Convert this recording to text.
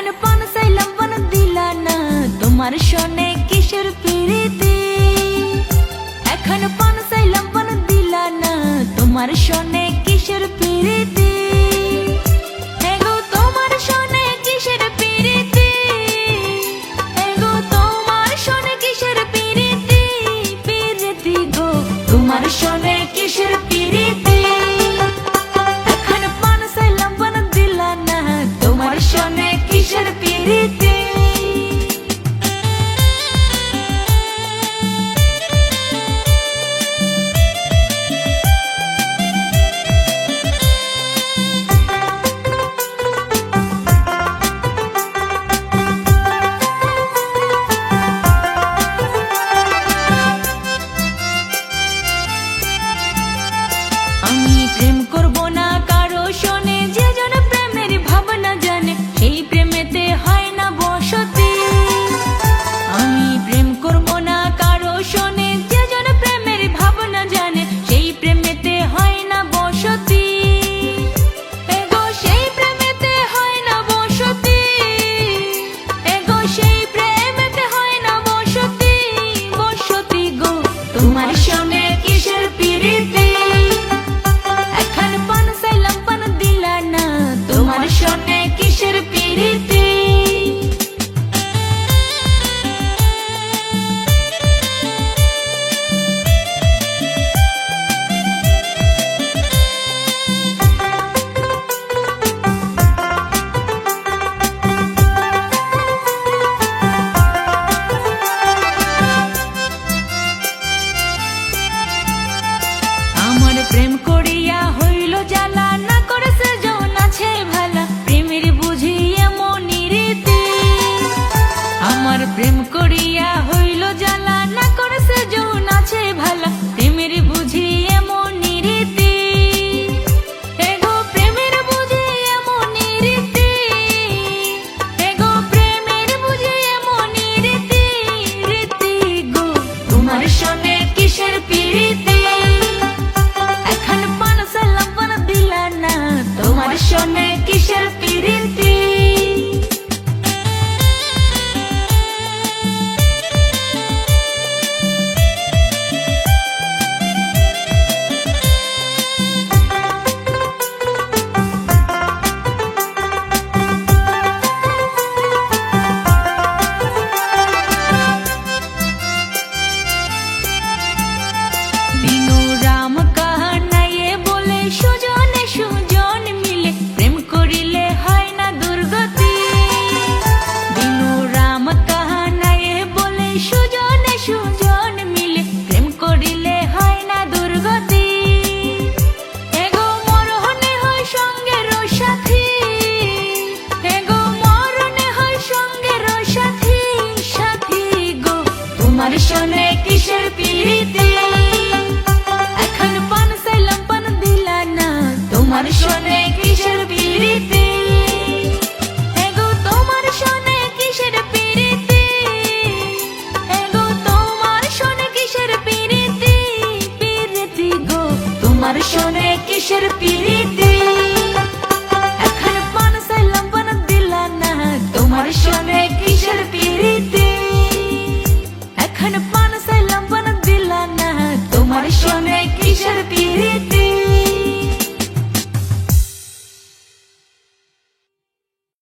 এখন পান সাইলাম পান দিলা না তোমার শোনে কিসের প্রীতি এখন পান সাইলাম পান দিলা না তোমার শোনে কিসের প্রীতি তোমার শোনে কিসের পি প্রেম করে দর্শনে কিসের পিড়িতে